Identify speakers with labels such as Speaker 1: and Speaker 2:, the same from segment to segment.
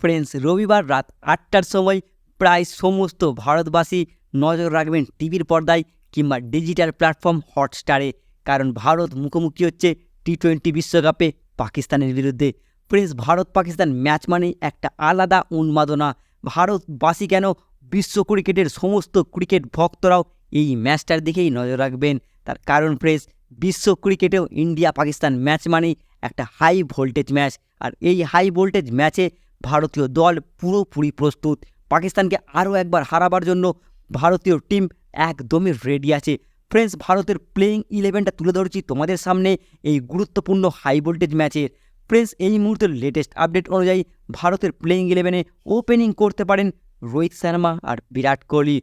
Speaker 1: Friends রবিবার রাত আটটার সময় প্রায় সমস্ত ভারতবাসী নজর রাখবেন টিভির পর্দায় কিংবা ডিজিটাল প্ল্যাটফর্ম হটস্টারে। কারণ ভারত মুখোমুখি হচ্ছে টি টোয়েন্টি বিশ্বকাপে পাকিস্তানের বিরুদ্ধে। ফ্রেন্ডস ভারত পাকিস্তান ম্যাচ মানে একটা আলাদা উন্মাদনা। ভারতবাসী কেন বিশ্ব ক্রিকেটের সমস্ত ক্রিকেট ভক্তরাও এই ম্যাচটার দিকেই নজর রাখবেন। তার কারণ ফ্রেন্ডস বিশ্ব ক্রিকেটেও ইন্ডিয়া পাকিস্তান ম্যাচ মানেই একটা হাই ভোল্টেজ ম্যাচ। আর এই হাই ভোল্টেজ ম্যাচে ভারতীয় দল পুরোপুরি প্রস্তুত। পাকিস্তানকে আরও একবার হারাবার জন্য ভারতীয় টিম একদমই রেডি আছে। ফ্রেন্ডস ভারতের প্লেয়িং ইলেভেনটা তুলে ধরছি তোমাদের সামনে এই গুরুত্বপূর্ণ হাই ভোল্টেজ ম্যাচের ফ্রেন্ডস এই মুহূর্তের লেটেস্ট আপডেট অনুযায়ী ভারতের প্লেয়িং ইলেভেনে ওপেনিং করতে পারেন রোহিত শর্মা আর বিরাট কোহলি।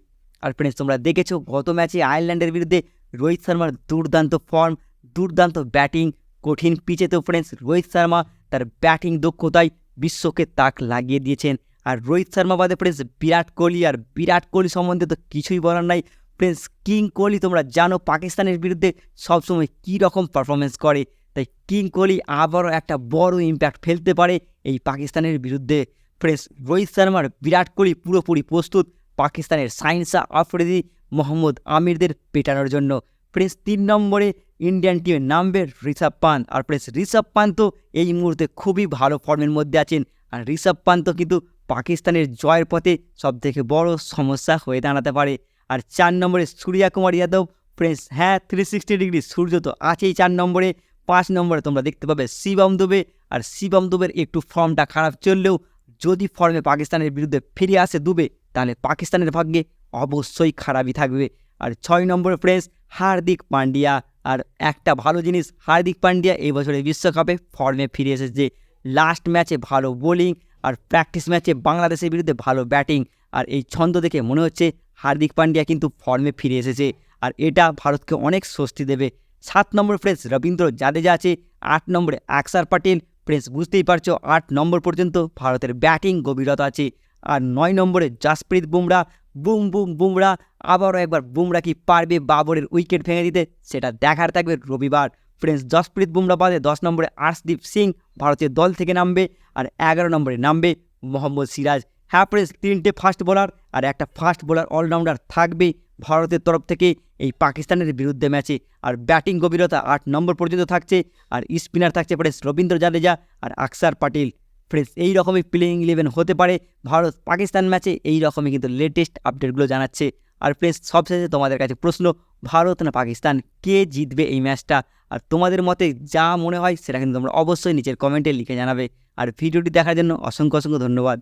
Speaker 1: আর ফ্রেন্ডস তোমরা দেখেছ গত ম্যাচে আয়ারল্যান্ডের বিরুদ্ধে রোহিত শর্মার দুর্দান্ত ফর্ম দুর্দান্ত ব্যাটিং কঠিন পিচেতেও ফ্রেন্ডস রোহিত শর্মা তার ব্যাটিং দক্ষতায় বিশ্বকে তাক লাগিয়ে দিয়েছেন। আর রোহিত শর্মা বাদে ফ্রেন্ডস বিরাট কোহলি আর বিরাট কোহলি সম্বন্ধে তো কিছুই বলার নাই। ফ্রেন্ডস কিং কোহলি তোমরা জানো পাকিস্তানের বিরুদ্ধে সবসময় কী রকম পারফরমেন্স করে। তাই কিং কোহলি আবারও একটা বড় ইম্প্যাক্ট ফেলতে পারে এই পাকিস্তানের বিরুদ্ধে। ফ্রেন্ডস রোহিত শর্মার বিরাট কোহলি পুরোপুরি প্রস্তুত পাকিস্তানের সাইন্সা আফ্রিদি, মোহাম্মদ আমিরদের পেটানোর জন্য। ফ্রেন্ডস তিন নম্বরে ইন্ডিয়ান টিমে নামবে ঋষভ পান্ত। আর ফ্রেন্ডস ঋষভ পান্ত এই মুহূর্তে খুবই ভালো ফর্মের মধ্যে আছেন। আর ঋষভ পান্ত কিন্তু পাকিস্তানের জয়ের পথে সবথেকে বড় সমস্যা হয়ে দাঁড়াতে পারে। আর চার নম্বরে সূর্যা কুমার যাদব ফ্রেন্ডস হ্যাঁ থ্রি সিক্সটি ডিগ্রি, সূর্য তো আছেই চার নম্বরে। পাঁচ নম্বরে তোমরা দেখতে পাবে শিবম দুবে। আর শিবম দুবের একটু ফর্মটা খারাপ চললেও যদি ফর্মে পাকিস্তানের বিরুদ্ধে ফিরে আসে দুবে, তাহলে পাকিস্তানের ভাগ্যে অবশ্যই খারাপই থাকবে। আর ছয় নম্বরে ফ্রেন্ডস হার্দিক পান্ডিয়া। আর একটা ভালো জিনিস, হার্দিক পান্ডিয়া এই বছরের বিশ্বকাপে ফর্মে ফিরে এসেছে। লাস্ট ম্যাচে ভালো বোলিং আর প্র্যাকটিস ম্যাচে বাংলাদেশের বিরুদ্ধে ভালো ব্যাটিং আর এই ছন্দ দেখে মনে হচ্ছে হার্দিক পান্ডিয়া কিন্তু ফর্মে ফিরে এসেছে। আর এটা ভারতকে অনেক স্বস্তি দেবে। সাত নম্বর ফ্রেন্ডস রবীন্দ্র জাদেজা আছে, আট নম্বরে আকসার পাটেল। ফ্রেন্ডস বুঝতেই পারছ, আট নম্বর পর্যন্ত ভারতের ব্যাটিং গভীরতা আছে। আর নয় নম্বরে জাসপ্রীত বুমরা, বুম বুম, বুমরা, আবারও একবার বুমরা কি পারবে বাবরের উইকেট ভেঙে দিতে? সেটা দেখার থাকবে রবিবার। ফ্রেন্ডস, জসপ্রীত বুমরা বাদে দশ নম্বরে আর্শদীপ সিং ভারতীয় দল থেকে নামবে আর এগারো নম্বরে নামবে মোহাম্মদ সিরাজ। হ্যাঁ ফ্রেন্ডস, তিনটে ফাস্ট বোলার আর একটা ফাস্ট বোলার অলরাউন্ডার থাকবে ভারতের তরফ থেকে এই পাকিস্তানের বিরুদ্ধে ম্যাচে। আর ব্যাটিং গভীরতা আট নম্বর পর্যন্ত থাকছে আর স্পিনার থাকছে ফ্রেন্ডস রবীন্দ্র জাদেজা আর আকসার পাটিল। ফ্রেন্ডস এই রকমই প্লেয়িং ইলেভেন হতে পারে। ভারত পাকিস্তান ম্যাচে এই রকমই কিন্তু লেটেস্ট আপডেটগুলো জানাচ্ছে। আর ফ্রেস সবশেষে তোমাদের কাছে প্রশ্ন, ভারত না পাকিস্তান? কে জিতবে এই ম্যাচটা আর তোমাদের মতে যা মনে হয়, সেটা কিন্তু তোমরা অবশ্যই নিচের কমেন্টে লিখে জানাবে। আর ভিডিওটি দেখার জন্য অসংখ্য অসংখ্য ধন্যবাদ।